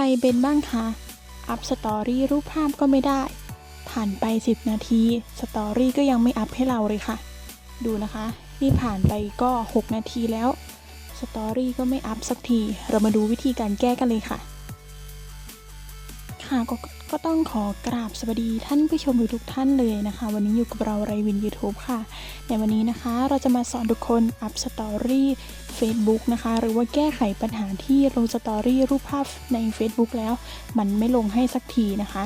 รเป็นบ้างคะ อัพสตอรี่รูปภาพก็ไม่ได้ ผ่านไป 10 นาที สตอรี่ก็ยังไม่อัพให้เราเลยค่ะ ดูนะคะ นี่ผ่านไปก็ 6 นาทีแล้ว สตอรี่ก็ไม่อัพสักที เรามาดูวิธีการแก้กันเลยค่ะ ค่ะก็ก็ต้องขอกราบสวัสดีท่านผู้ชมทุกท่านเลยนะคะ วันนี้อยู่กับเราไรวิน YouTube ค่ะ ในวันนี้นะคะเราจะมาสอนทุกคนอัพสตอรี่ Facebook นะคะ หรือว่าแก้ไขปัญหาที่ลงสตอรี่รูปภาพใน Facebook แล้ว มันไม่ลงให้สักทีนะคะ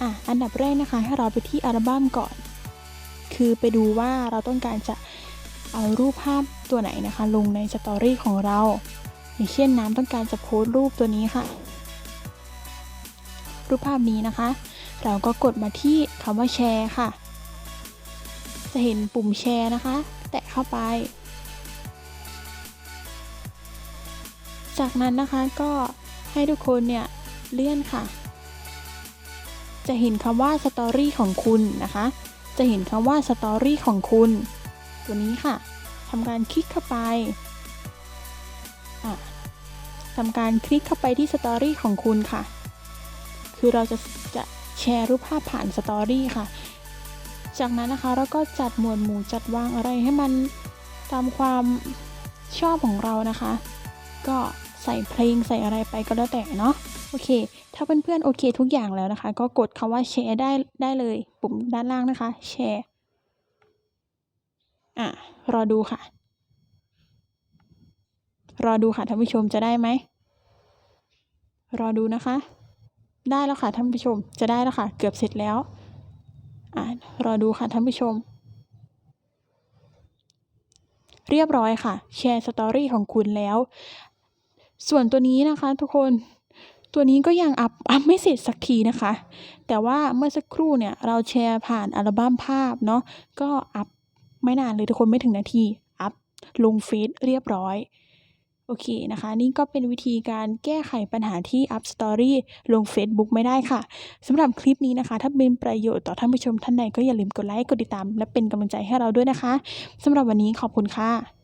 อะอันดับแรกนะคะ ให้เราไปที่อัลบั้มก่อน คือไปดูว่าเราต้องการจะเอารูปภาพตัวไหนนะคะ ลงในสตอรี่ของเรา อย่างเช่นน้ำต้องการจะโพสต์รูปตัวนี้ค่ะ รูปภาพนี้นะคะ เราก็กดมาที่คำว่าแชร์ค่ะ จะเห็นปุ่มแชร์นะคะ แตะเข้าไป จากนั้นนะคะก็ให้ทุกคนเนี่ยเลื่อนค่ะ จะเห็นคำว่าสตอรี่ของคุณนะคะ จะเห็นคำว่าสตอรี่ของคุณ ตัวนี้ค่ะทำการคลิกเข้าไปทำการคลิกเข้าไปที่สตอรี่ของคุณค่ะ คือเราจะจะแชร์รูปภาพผ่านสตอรี่ค่ะ จากนั้นนะคะเราก็จัดหมวดหมู่จัดวางอะไรให้มันตามความชอบของเรานะคะ ก็ใส่เพลงใส่อะไรไปก็แล้วแต่เนาะโอเค ถ้าเพื่อนๆโอเคทุกอย่างแล้วนะคะ ก็กดคำว่าแชร์ได้ได้เลยปุ่มด้านล่างนะคะ แชร์อะรอดูค่ะ รอดูค่ะท่านผู้ชมจะได้ไหมรอดูนะคะ ได้แล้วค่ะท่านผู้ชม จะได้แล้วค่ะ เกือบเสร็จแล้วอะรอดูค่ะท่านผู้ชม เรียบร้อยค่ะ แชร์สตอรี่ของคุณแล้ว ส่วนตัวนี้นะคะ ทุกคนตัวนี้ก็ยังอัพอัพไม่เสร็จสักทีนะคะ แต่ว่าเมื่อสักครู่เนี่ยเราแชร์ผ่านอัลบั้มภาพเนาะก็อัพไม่นานเลยทุกคนไม่ถึงนาที อัพลงเฟซเรียบร้อย โอเคนะคะ นี่ก็เป็นวิธีการแก้ไขปัญหาที่อัพสตอรี่ลง Facebook ไม่ได้ค่ะสำหรับคลิปนี้นะคะ ถ้าเป็นประโยชน์ต่อท่านผู้ชมท่านใดก็อย่าลืมกดไลค์กดติดตาม และเป็นกำลังใจให้เราด้วยนะคะสำหรับวันนี้ขอบคุณค่ะ